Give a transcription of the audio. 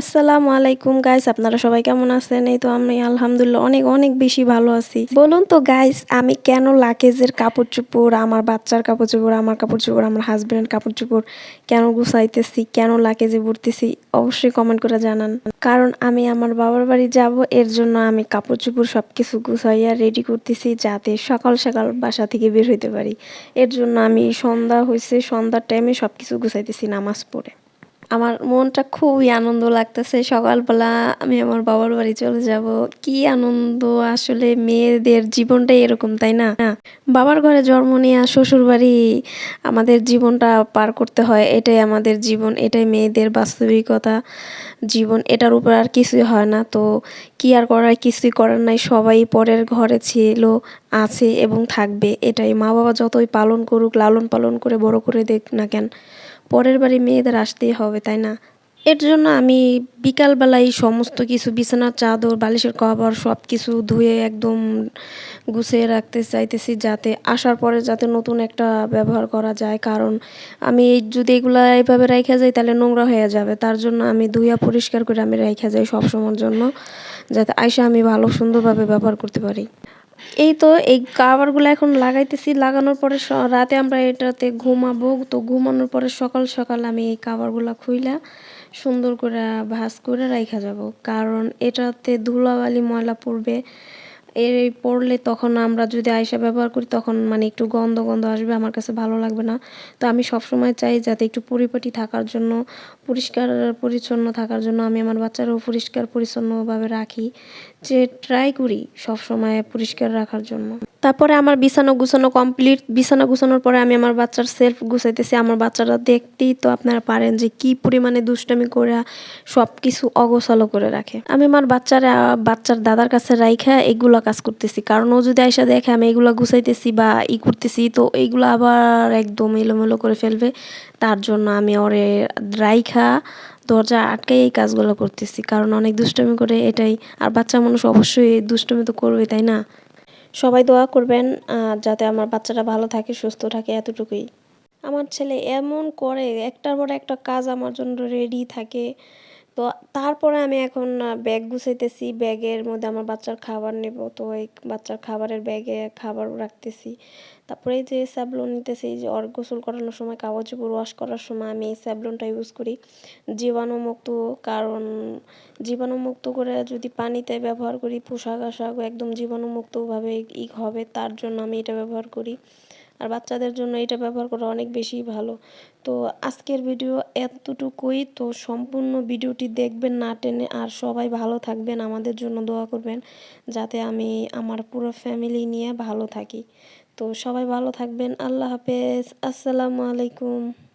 আসসালামু আলাইকুম গাইস আপনারা সবাই কেমন আছেন? এই তো আমি আলহামদুলিল্লাহ অনেক অনেক বেশি ভালো আছি। বলুন তো গাইস আমি কেন লাকেজের কাপড় চোপড় আমার বাচ্চার কাপড় চোপড় আমার কাপড় চোপড় আমার হাজবেন্ডের কাপড় চোপড় কেন গুছাইতেছি, কেন লাকেজে ভরতেছি অবশ্যই কমেন্ট করে জানান। কারণ আমি আমার বাবার বাড়ি যাব, এর জন্য আমি কাপড় চোপড় সব কিছু গুছাইয়া রেডি করতেছি যাতে সকাল সকাল বাসা থেকে বের হইতে পারি। এর জন্য আমি সন্ধ্যা হয়েছে সন্ধ্যার টাইমে সব কিছু গুছাইতেছি নামাজ পড়ে। আমার মনটা খুবই আনন্দ লাগতেছে। সকালবেলা আমি আমার বাবার বাড়ি চলে যাব। কি আনন্দ! আসলে মেয়েদের জীবনটাই এরকম, তাই না? বাবার ঘরে জন্ম নিয়ে শ্বশুর বাড়ি আমাদের জীবনটা পার করতে হয়। এটাই আমাদের জীবন, এটাই মেয়েদের বাস্তবিকতা জীবন। এটার উপর আর কিছুই হয় না। তো কি আর করার? কিছুই করার নাই। সবাই পরের ঘরে ছিল, আছে এবং থাকবে। এটাই মা বাবা যতই পালন করুক লালন পালন করে, বড় করে দেখ না কেন। পরের বাড়ি মেয়েদের আসতেই হবে, তাই না? এর জন্য আমি বিকালবেলায় সমস্ত কিছু, বিছানার চাদর, বালিশের কভার সব কিছু ধুয়ে একদম গুছিয়ে রাখতে চাইতেছি যাতে আসার পরে যাতে নতুন একটা ব্যবহার করা যায়। কারণ আমি যদি এগুলা এইভাবে রাইখা যাই তাহলে নোংরা হয়ে যাবে। তার জন্য আমি ধুইয়া পরিষ্কার করে আমি রাইখা যাই সবসময়ের জন্য, যাতে আইসা আমি ভালো, সুন্দরভাবে ব্যবহার করতে পারি। এই তো, এই কাভারগুলো এখন লাগাইতেছি। লাগানোর পরে রাতে আমরা এটাতে ঘুমাবো। তো ঘুমানোর পরে সকাল সকাল আমি এই কাভারগুলো খুইলা সুন্দর করে ভাজ করে রাইখা যাব। কারণ এটাতে ধুলাবালি ময়লা পড়বে। এর পড়লে তখন আমরা যদি আয়সা ব্যবহার করি, তখন মানে একটু গন্ধ গন্ধ আসবে, আমার কাছে ভালো লাগবে না। তো আমি সবসময় চাই যাতে একটু পরিপাটি থাকার জন্য, পরিষ্কার, পরিচ্ছন্ন থাকার জন্য আমি আমার বাচ্চারাও পরিষ্কার, পরিচ্ছন্নভাবে রাখি, যে ট্রাই করি সবসময় পরিষ্কার রাখার জন্য। তারপরে আমার বিছানা গুছানো কমপ্লিট বিছানা গুছানোর পরে আমি আমার বাচ্চার সেলফ গুছাইতেছি, আমার বাচ্চারা দেখতেই তো আপনারা পারেন যে কি পরিমাণে দুষ্টামি করে সব কিছু অগোছালো করে রাখে। আমি আমার বাচ্চারা, বাচ্চার দাদার কাছে রাইখা এগুলো কাজ করতেছি। কারণ ও যদি আইসা দেখে আমি এগুলো গুছাইতেছি বা ই করতেছি, তো এইগুলো আবার একদম এলোমেলো করে ফেলবে। তার জন্য আমি ওরে রাইখা দরজা আটকাই এই কাজগুলো করতেছি। কারণ অনেক দুষ্টমি করে এটাই। আর বাচ্চা মানুষ অবশ্যই দুষ্টমি তো করবে, তাই না? সবাই দোয়া করবেন যাতে আমার বাচ্চাটা ভালো থাকে, সুস্থ থাকে এতটুকুই। আমার ছেলে এমন করে, একটার পর একটা কাজ আমার জন্য রেডি থাকে। তো তারপরে আমি এখন ব্যাগ গুছাইতেছি। ব্যাগের মধ্যে আমার বাচ্চার খাবার নেব। তো এই বাচ্চার খাবারের ব্যাগে খাবার রাখতেছি। তারপরে এই যে স্যাবলন নিতেছি যে অর গোসল করানোর সময়, কাগজ চোপড় ওয়াশ করার সময় আমি এই স্যাবলনটা ইউজ করি। জীবাণুমুক্ত, কারণ জীবাণুমুক্ত করে যদি পানিতে ব্যবহার করি, পোশাক আশাক একদম জীবাণুমুক্তভাবে ই হবে, তার জন্য আমি এটা ব্যবহার করি। আর বাচ্চাদের জন্য এটা ব্যবহার করা অনেক বেশি ভালো। তো আজকের ভিডিও এতটুকুই। তো সম্পূর্ণ ভিডিওটি দেখবেন না টেনে। আর সবাই ভালো থাকবেন, আমাদের জন্য দোয়া করবেন, যাতে আমি আমার পুরো ফ্যামিলি নিয়ে ভালো থাকি। তো সবাই ভালো থাকবেন। আল্লাহ হাফেজ। আসসালামু আলাইকুম।